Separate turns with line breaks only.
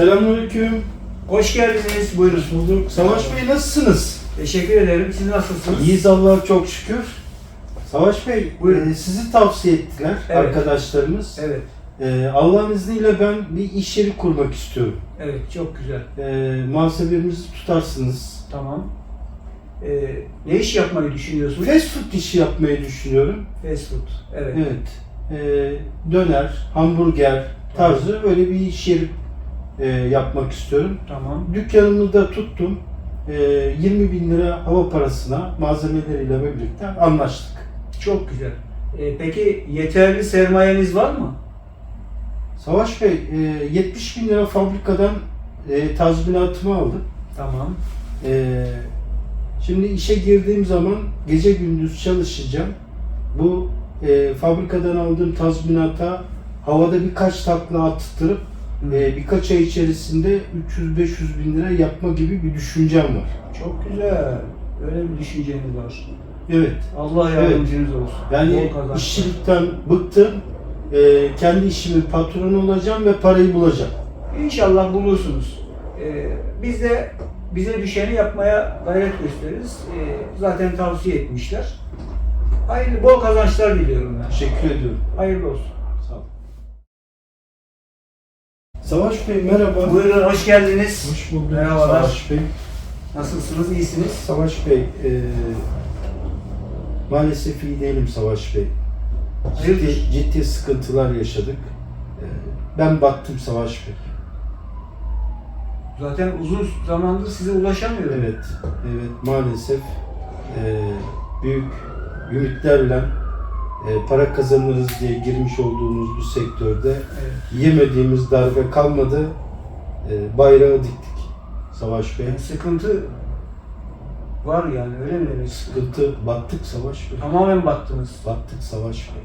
Selamünaleyküm.
Hoş geldiniz. Buyurun.
Hoş bulduk. Savaş Bey nasılsınız?
Teşekkür ederim. Siz nasılsınız?
İyiyiz Allah'a çok şükür. Savaş Bey,
Buyurun.
e, sizi tavsiye ettiler
Evet.
arkadaşlarımız.
Evet.
E, Allah'ın izniyle ben bir iş yeri kurmak istiyorum.
Evet. Çok güzel.
E, muhasebemizi tutarsınız.
Tamam. Ee, ne iş yapmayı düşünüyorsunuz?
Fast food işi yapmayı düşünüyorum.
Fast food. Evet.
Evet. E, döner, hamburger tarzı öyle bir iş yeri e, yapmak istiyorum.
Tamam.
Dükkanımı da tuttum. E, 20 bin lira hava parasına malzemeleriyle birlikte anlaştık.
Çok güzel. Ee, peki yeterli sermayeniz var mı?
Savaş Bey, e, 70 bin lira fabrikadan e, tazminatımı aldım.
Tamam.
E, şimdi işe girdiğim zaman gece gündüz çalışacağım. Bu e, fabrikadan aldığım tazminata havada birkaç takla attırıp e, birkaç ay içerisinde 300-500 bin lira yapma gibi bir düşüncem var.
Çok güzel. Öyle bir düşünceniz var.
Evet.
Allah yardımcınız olsun.
Yani
Bol kazançlar.
işçilikten bıktım. E, kendi işimin patronu olacağım ve parayı bulacağım.
İnşallah bulursunuz. Ee, biz de bize düşeni yapmaya gayret gösteririz. Ee, zaten tavsiye etmişler. Hayırlı, bol kazançlar diliyorum ben.
Teşekkür ediyorum.
Hayırlı olsun.
Savaş Bey merhaba.
Buyurun, hoş geldiniz.
Hoş bulduk
Merhabalar.
Savaş Bey.
Nasılsınız, iyisiniz?
Savaş Bey, e, maalesef iyi değilim Savaş Bey.
Hayırdır?
Ciddi, ciddi sıkıntılar yaşadık. E, ben battım Savaş Bey.
Zaten uzun zamandır size ulaşamıyorum.
Evet, evet maalesef e, büyük ümitlerle para kazanırız diye girmiş olduğumuz bu sektörde
Evet.
yemediğimiz darbe kalmadı. E, bayrağı diktik Savaş Bey.
Yani sıkıntı var yani, öyle mi demek?
Sıkıntı, battık Savaş Bey.
Tamamen battınız.
Battık Savaş Bey.